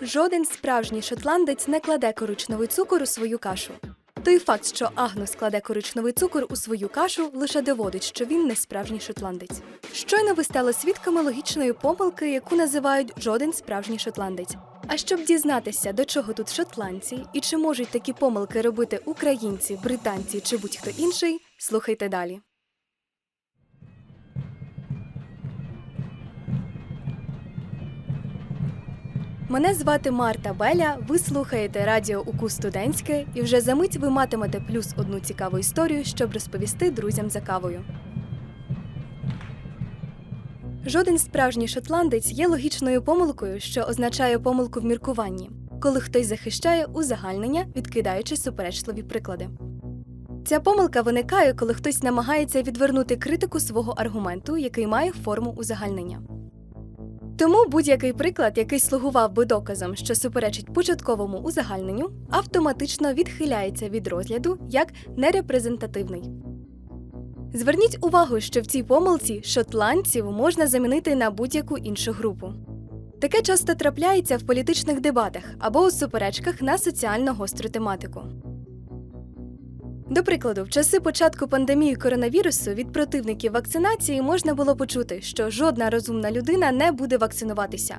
Жоден справжній шотландець не кладе коричневий цукор у свою кашу. Той факт, що Агнус кладе коричневий цукор у свою кашу, лише доводить, що він не справжній шотландець. Щойно ви стали свідками логічної помилки, яку називають жоден справжній шотландець. А щоб дізнатися, до чого тут шотландці і чи можуть такі помилки робити українці, британці чи будь-хто інший, слухайте далі. Мене звати Марта Беля. Ви слухаєте радіо УКУ студентське, і вже за мить ви матимете плюс одну цікаву історію, щоб розповісти друзям за кавою. Жоден справжній шотландець є логічною помилкою, що означає помилку в міркуванні, коли хтось захищає узагальнення, відкидаючи суперечливі приклади. Ця помилка виникає, коли хтось намагається відвернути критику свого аргументу, який має форму узагальнення. Тому будь-який приклад, який слугував би доказом, що суперечить початковому узагальненню, автоматично відхиляється від розгляду як нерепрезентативний. Зверніть увагу, що в цій помилці шотландців можна замінити на будь-яку іншу групу. Таке часто трапляється в політичних дебатах або у суперечках на соціально гостру тематику. До прикладу, в часи початку пандемії коронавірусу від противників вакцинації можна було почути, що жодна розумна людина не буде вакцинуватися.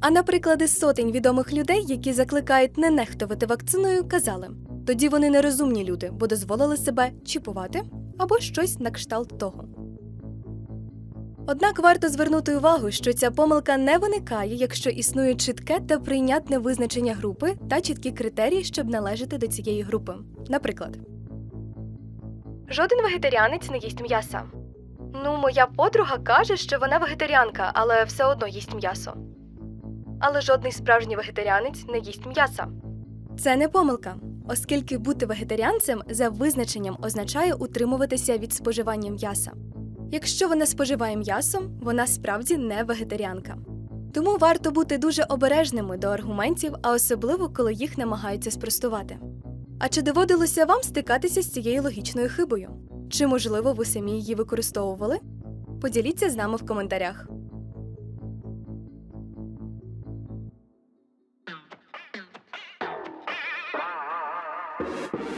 А на приклади сотень відомих людей, які закликають не нехтувати вакциною, казали: тоді вони нерозумні люди, бо дозволили себе чіпувати або щось на кшталт того. Однак варто звернути увагу, що ця помилка не виникає, якщо існує чітке та прийнятне визначення групи та чіткі критерії, щоб належати до цієї групи. Наприклад, жоден вегетаріанець не їсть м'яса. Ну, моя подруга каже, що вона вегетаріанка, але все одно їсть м'ясо. Але жодний справжній вегетаріанець не їсть м'яса. Це не помилка, оскільки бути вегетаріанцем за визначенням означає утримуватися від споживання м'яса. Якщо вона споживає м'ясо, вона справді не вегетаріанка. Тому варто бути дуже обережними до аргументів, а особливо коли їх намагаються спростувати. А чи доводилося вам стикатися з цією логічною хибою? Чи, можливо, ви самі її використовували? Поділіться з нами в коментарях. you